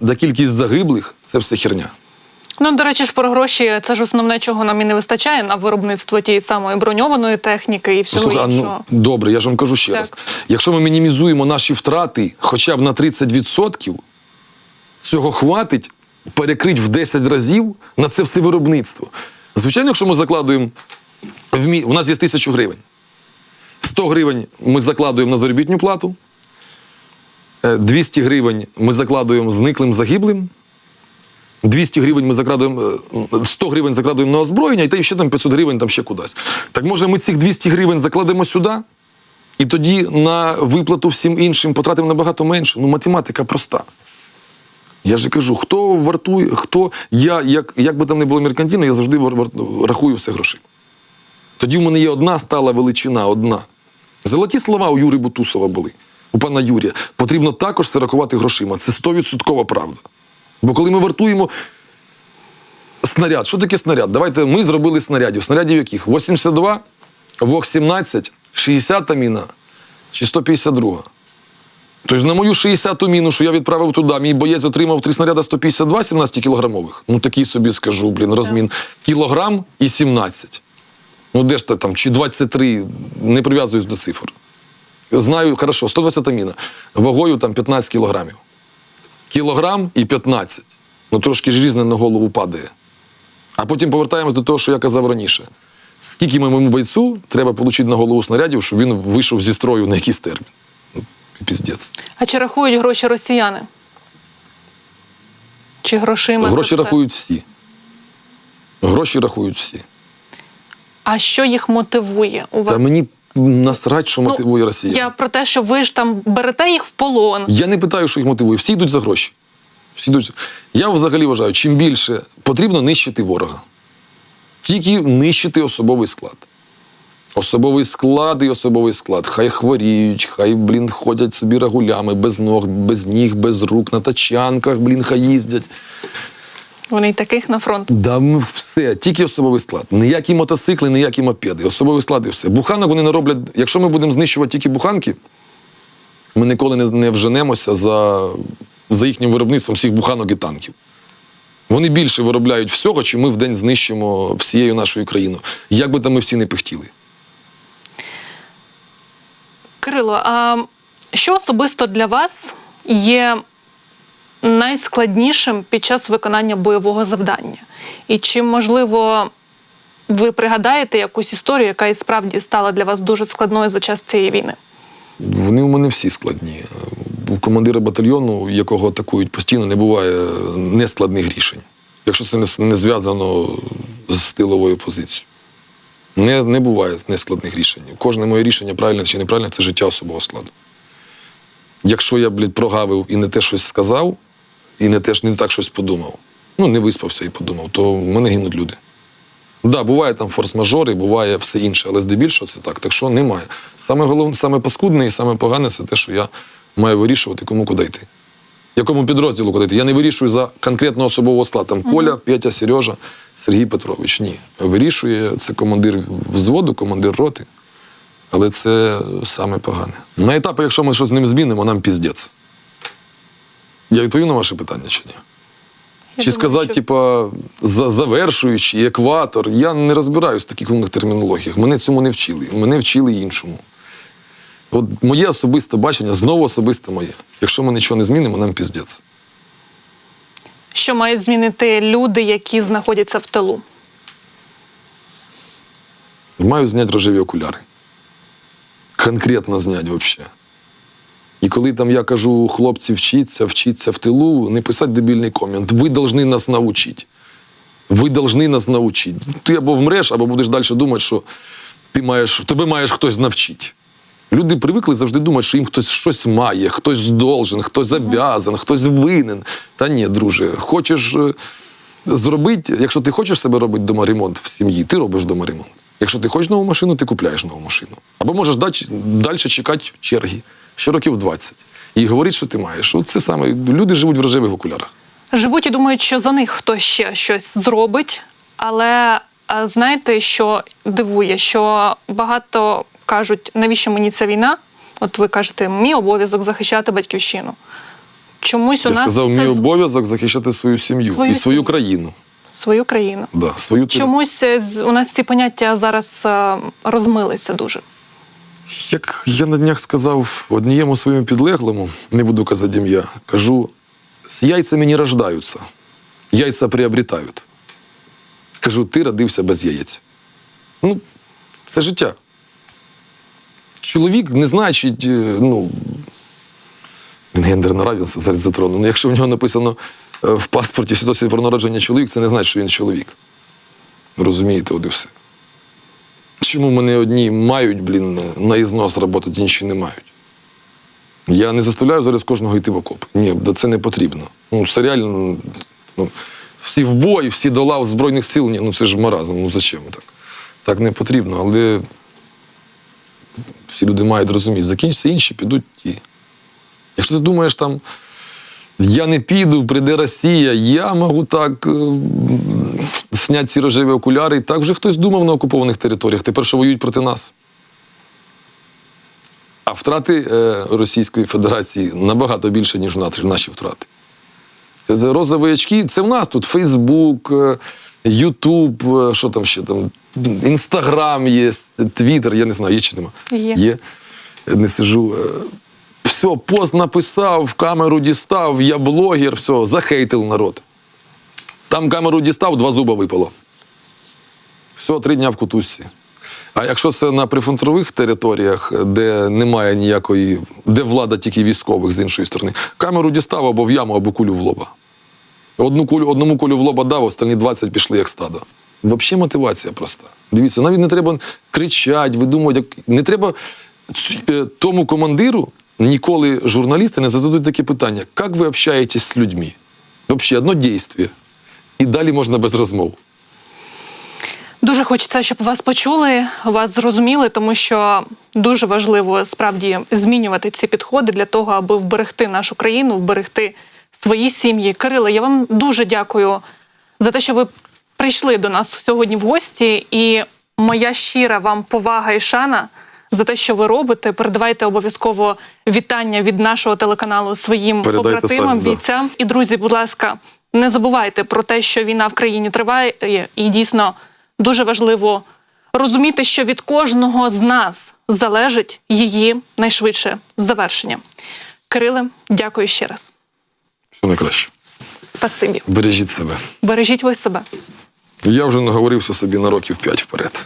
да кількість загиблих це все херня. Ну, до речі, ж про гроші це ж основне, чого нам і не вистачає на виробництво тієї самої броньованої техніки і всього Слухай, іншого. ну, добре, я ж вам кажу ще Так. раз. Якщо ми мінімізуємо наші втрати хоча б на 30%, цього хватить перекрити в 10 разів на це все виробництво. Звичайно, якщо ми закладуємо, в мі... у нас є 1000 гривень. 100 гривень ми закладуємо на заробітну плату, 200 гривень ми закладуємо зниклим загиблим, 200 гривень ми закрадуємо, е, 100 гривень закладуємо на озброєння, і та ще там 500 гривень там ще кудись. Так може ми цих 200 гривень закладемо сюди, і тоді на виплату всім іншим потратимо набагато менше. Ну, математика проста. Я ж кажу, хто вартує, хто я, як, як би там не було меркантильно, я завжди вар- вар- рахую все грошима. Тоді в мене є одна стала величина, одна. Золоті слова у Юри Бутусова були, у пана Юрія. Потрібно також це рахувати грошима. Це 100% правда. Бо коли ми вартуємо снаряд, що таке снаряд? Давайте ми зробили снарядів. Снарядів яких? 82, ВОК 17, 60 міна чи 152. Тобто на мою 60-ту міну, що я відправив туди, мій боєць отримав три снаряда 152 17 кілограмових. Ну такий собі скажу, блін, розмін. Кілограм і 17. Ну де ж ти там, чи 23, не прив'язуюсь до цифр. Знаю, хорошо, 120 міна. Вагою там 15 кілограмів. Кілограм і 15. Ну трошки ж різне на голову падає. А потім повертаємось до того, що я казав раніше. Скільки моєму бойцю треба отримати на голову снарядів, щоб він вийшов зі строю на якийсь термін? Ну, піздець. А чи рахують гроші росіяни? Чи грошима? це Гроші все? рахують всі. Гроші рахують всі. А що їх мотивує у вас? Та мені насрать, що Ну, мотивує Росія. Я про те, що ви ж там берете їх в полон. Я не питаю, що їх мотивує. Всі йдуть за гроші. Всі йдуть. Я взагалі вважаю, чим більше потрібно нищити ворога. Тільки нищити особовий склад. Особовий склад і особовий склад. Хай хворіють, хай, блін, ходять собі рагулями, без ног, без ніг, без рук, на тачанках, блін, хай їздять. Вони й таких на фронт. Да ну, все, тільки особовий склад. Ніякі мотоцикли, ніякі мопеди. Особовий склад і все. Буханок вони не роблять. Якщо ми будемо знищувати тільки буханки, ми ніколи не, не вженемося за, за їхнім виробництвом всіх буханок і танків. Вони більше виробляють всього, чим ми в день знищимо всією нашою країною. Як би там ми всі не пихтіли. Кирило, а що особисто для вас є найскладнішим під час виконання бойового завдання? І чи, можливо, ви пригадаєте якусь історію, яка і справді стала для вас дуже складною за час цієї війни? Вони у мене всі складні. У командира батальйону, якого атакують постійно, не буває нескладних рішень. Якщо це не, не зв'язано з тиловою позицією. Не, не буває нескладних рішень. Кожне моє рішення, правильне чи неправильне, це життя особового складу. Якщо я, блядь, прогавив і не те щось сказав, і не теж не так щось подумав, ну не виспався і подумав, то в мене гинуть люди. Так, да, буває там форс-мажори, буває все інше, але здебільшого це так. Так що немає. Саме головне, саме паскудне і саме погане це те, що я маю вирішувати, кому куди йти. Якому підрозділу куди йти. Я не вирішую за конкретного особового складу. Там Коля, Петя, Сережа, Сергій Петрович. Ні. Вирішує це командир взводу, командир роти. Але це саме погане. На етапі, якщо ми щось з ним змінимо, нам піздець. Я відповів на ваше питання чи ні? Я Чи думаю, сказати, що- типа, за, завершуючи, екватор. Я не розбираюсь в таких умних термінологіях. Мене цьому не вчили. Мене вчили іншому. От моє особисте бачення, знову особисте моє. Якщо ми нічого не змінимо, нам піздець. Що мають змінити люди, які знаходяться в тилу? Маю зняти рожеві окуляри. Конкретно зняти взагалі. Коли там я кажу, хлопці, вчіться, вчіться в тилу, не писати дебільний комент. Ви повинні нас навчити. Ви повинні нас навчити. Ти або вмреш, або будеш далі думати, що ти маєш, тебе маєш хтось навчити. Люди привикли завжди думати, що їм хтось щось має, хтось должен, хтось зобязан, хтось винен. Та ні, друже, хочеш е, зробити, якщо ти хочеш себе робити дома ремонт в сім'ї, ти робиш дома ремонт. Якщо ти хочеш нову машину, ти купляєш нову машину. Або можеш далі чекати черги, ще років 20. І говорити, що ти маєш. От це саме. Люди живуть в рожевих окулярах. Живуть і думають, що за них хтось ще щось зробить. Але знаєте, що дивує, що багато кажуть, навіщо мені ця війна? От ви кажете, мій обов'язок захищати батьківщину. чомусь у Я нас сказав, це мій обов'язок захищати свою сім'ю Свою і свою країну. свою країну. Да, свою. Чомусь е, у нас ці поняття зараз е, розмилися дуже. Як я на днях сказав однієму своєму підлеглому, не буду казати ім'я, кажу: з яйцями не рождаються, яйця приобретають. Кажу, ти родився без яєць. Ну, це життя. Чоловік не значить, е, ну, він гендерне равенство зараз затронув. Ну, якщо в нього написано е, в паспорті свідоцтві про народження чоловік, це не значить, що він чоловік. Розумієте, от і все. Чому мене одні мають, блін, на ізнос працювати, інші не мають? Я не заставляю зараз кожного йти в окоп. Ні, це не потрібно. Ну, це реально. Ну, всі в бой, всі до лав Збройних сил. Ні, ну це ж маразм. Ну зачем так? Так не потрібно, але всі люди мають розуміти, закінчаться інші, підуть ті. Якщо ти думаєш там, я не піду, прийде Росія, я можу так зняти ці рожеві окуляри. І так вже хтось думав на окупованих територіях. Тепер що воюють проти нас. А втрати е, Російської Федерації набагато більше, ніж в наші втрати. Розові очки, це в нас тут Фейсбук, е, Ютуб, е, що там ще там, Інстаграм є, Твіттер, я не знаю, є чи нема. Є. Є. Не сижу. Все, пост написав, камеру дістав, я блогер, все, захейтив народ. Там камеру дістав, два зуба випало. Все, три дня в кутузці. А якщо це на прифронтових територіях, де немає ніякої, де влада тільки військових з іншої сторони, камеру дістав або в яму, або кулю в лоба. Одну кулю, одному кулю в лоба дав, останні 20 пішли як стадо. Взагалі мотивація проста. Дивіться, навіть не треба кричати, видумувати. Не треба е, тому командиру ніколи журналісти не зададуть такі питання: як ви общаєтесь з людьми? Взагалі, одно дійство. І далі можна без розмов. Дуже хочеться, щоб вас почули, вас зрозуміли, тому що дуже важливо справді змінювати ці підходи для того, аби вберегти нашу країну, вберегти свої сім'ї. Кирило, я вам дуже дякую за те, що ви прийшли до нас сьогодні в гості. І моя щира вам повага і шана за те, що ви робите. Передавайте обов'язково вітання від нашого телеканалу своїм Передайте побратимам, самі, да. бійцям. І друзі, будь ласка, не забувайте про те, що війна в країні триває, і дійсно дуже важливо розуміти, що від кожного з нас залежить її найшвидше завершення. Кириле, дякую ще раз. Все найкраще. Спасибі. Бережіть себе. Бережіть ви себе. Я вже наговорився собі на років 5 вперед.